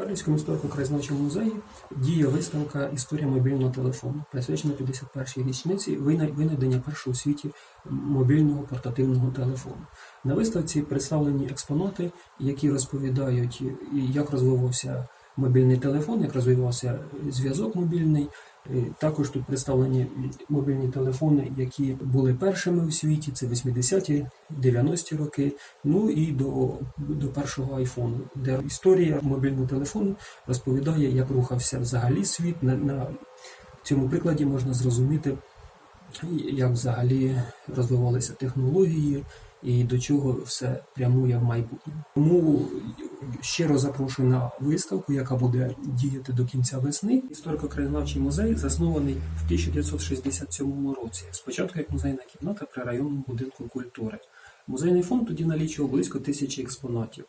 Карлівському історико-краєзнавчому музеї діє виставка Історія мобільного телефону, присвячена 51-й річниці вина- винайдення першого у світі мобільного портативного телефону. На виставці представлені експонати, які розповідають, як розвивався мобільний телефон, як розвивався зв'язок мобільний. Також тут представлені мобільні телефони, які були першими у світі, це 80-ті, 90-ті роки, ну і до, до першого айфону, де історія мобільного телефону розповідає, як рухався взагалі світ. На, на цьому прикладі можна зрозуміти, як взагалі розвивалися технології і до чого все прямує в майбутньому. Тому щиро запрошую на виставку, яка буде діяти до кінця весни. Історико-краєзнавчий музей заснований в 1967 році. Спочатку як музейна кімната при районному будинку культури. Музейний фонд тоді налічував близько тисячі експонатів.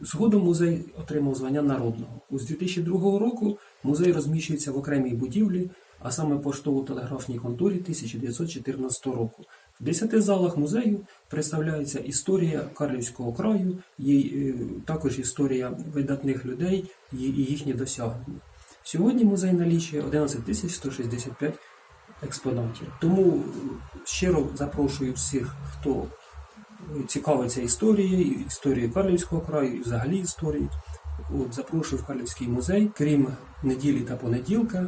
Згодом музей отримав звання народного. У 2002 року музей розміщується в окремій будівлі, а саме поштово-телеграфній конторі 1914 року. В 10 залах музею представляється історія Карлівського краю, е, також історія видатних людей і їхні досягнення. Сьогодні музей налічує 11 165 експонатів. Тому щиро запрошую всіх, хто цікавиться історією, історією Карлівського краю і взагалі історією. От, запрошую в Карлівський музей. Крім неділі та понеділка,